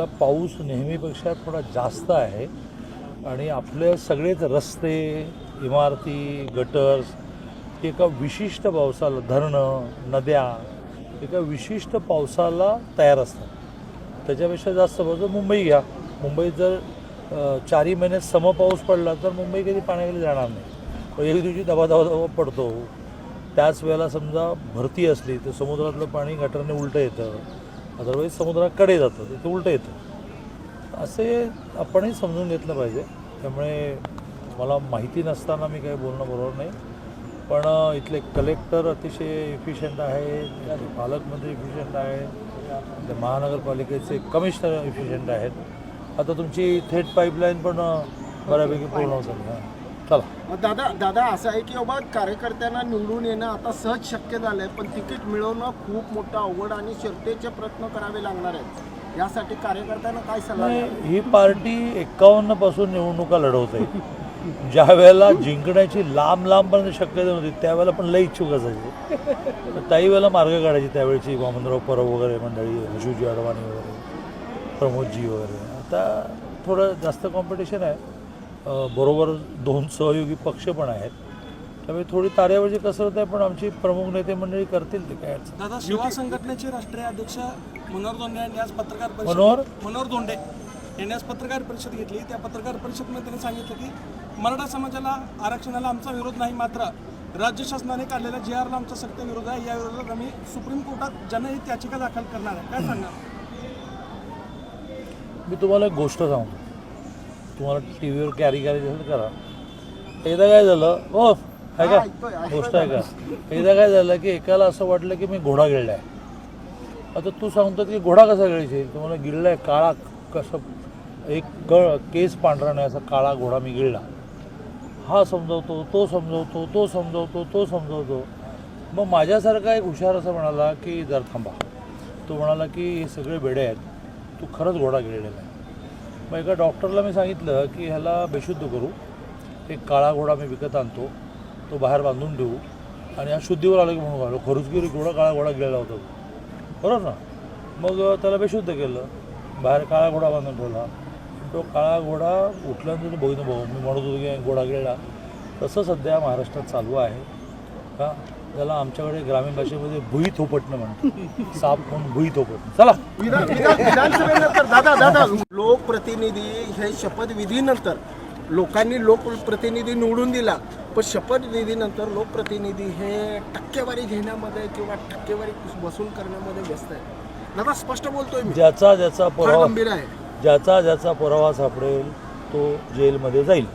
आपला पाऊस नेहमीपेक्षा थोडा जास्त आहे. आणि आपले सगळेच रस्ते इमारती गटर्स एका विशिष्ट पावसाला धरणं नद्या एका विशिष्ट पावसाला तयार असतात. त्याच्यापेक्षा जास्त पाऊस मुंबई घ्या. मुंबईत जर अ, चारही महिन्यात समपाऊस पडला तर मुंबई कधी पाण्याखाली जाणार नाही. पण एक दिवशी दबा दबा दबा पडतो. त्याच वेळेला समजा भरती असली तर समुद्रातलं पाणी गटरने उलटं येतं. अदरवाईज समुद्राकडे जातं तिथे उलटं येतं. असे आपणही समजून घेतलं पाहिजे. त्यामुळे मला माहिती नसताना मी काही बोलणं बरोबर नाही. पण इथले कलेक्टर अतिशय इफिशियंट आहेत पालकमंत्री इफिशियंट आहेत ते महानगरपालिकेचे कमिशनर इफिशियंट आहेत. आता तुमची थेट पाईपलाईन पण बऱ्यापैकी पूर्ण होतं चला. दादा दादा असं आहे की बाबा कार्यकर्त्यांना निवडून येणं आता सहज शक्य झालंय पण तिकीट मिळवणं खूप मोठं अवघड आणि शर्तेचे प्रयत्न करावे लागणार आहेत. यासाठी कार्यकर्त्यांना काय सल्ला? ही पार्टी एकावन्नपासून निवडणुका लढवते ज्या वेळेला जिंकण्याची लांब लांबपर्यंत शक्यता नव्हती त्यावेळेला पण लई इच्छुक असायची. त्याही वेळेला मार्ग काढायची त्यावेळची वामनराव परब वगैरे मंडळी हशूजी अडवाणी वगैरे प्रमोदजी वगैरे. आता थोडं जास्त कॉम्पिटिशन आहे. बरोबर दोन सहयोगी पक्ष पण आहेत. त्यामुळे थोडी ताऱ्यावरची कसरत आहे पण आमची प्रमुख नेते मंडळी करतील ते काय अडचण. दादा शिवा संघटनेचे राष्ट्रीय अध्यक्ष मनोहर दोंडे यांनी आज पत्रकार परिषद मनोहर? मनोहर दोंडे यांनी आज पत्रकार परिषद घेतली. त्या पत्रकार परिषदेमध्ये त्यांनी सांगितलं की मराठा समाजाला आरक्षणाला आमचा विरोध नाही मात्र राज्य शासनाने काढलेल्या जी आरला आमचा सक्त विरोध आहे या विरोधात आम्ही सुप्रीम कोर्टात जनहित याचिका दाखल करणार आहे. काय सांगा मी तुम्हाला एक गोष्ट सांगतो. तुम्हाला टी व्हीवर कॅरी करायची असेल करा? एकदा काय झालं हो आहे का. गोष्ट आहे का? एकदा काय झालं की एकाला असं वाटलं की मी घोडा गिळला आहे आता तू सांगतो की घोडा कसा गिळशील तुम्हाला गिळला आहे काळा कसं? एक गळ केस पांढरा नाही असा काळा घोडा मी गिळला. हा समजवतो तो समजवतो तो समजवतो तो समजवतो. मग माझ्यासारखा एक हुशार असं म्हणाला की जर थांबा. तो म्हणाला की हे सगळे बेडे आहेत. तू खरंच घोडा गिळलेला आहे. मग एका डॉक्टरला मी सांगितलं की ह्याला बेशुद्ध करू. एक काळा घोडा मी विकत आणतो. तो बाहेर बांधून ठेवू. आणि हा शुद्धीवर आलं की म्हणून घालू खरुजगिरी घोडा काळा घोडा गिळला होता बरोबर ना? मग त्याला बेशुद्ध केलं. बाहेर काळा घोडा बांधून ठेवला. तो काळा घोडा उठल्यानंतर तो बघितलं भाऊ मी म्हणत होतो की घोडा गेला तसं सध्या महाराष्ट्रात चालू आहे. का त्याला आमच्याकडे ग्रामीण भाषेमध्ये भुई थोपटणं म्हणतात. साप म्हणून भुई थोपटणं. चला. विधान विधान- विधानसभेनंतर दादा दादा लोकप्रतिनिधी हे शपथविधीनंतर लोकांनी लोकप्रतिनिधी निवडून दिला पण शपथविधीनंतर लोकप्रतिनिधी हे टक्केवारी घेण्यामध्ये किंवा टक्केवारी वसूल करण्यामध्ये व्यस्त आहे दादा स्पष्ट बोलतोय मी. ज्याचा ज्याचा फार पुरावा गंभीर आहे. ज्याचा ज्याचा पुरावा सापडेल तो जेलमध्ये जाईल.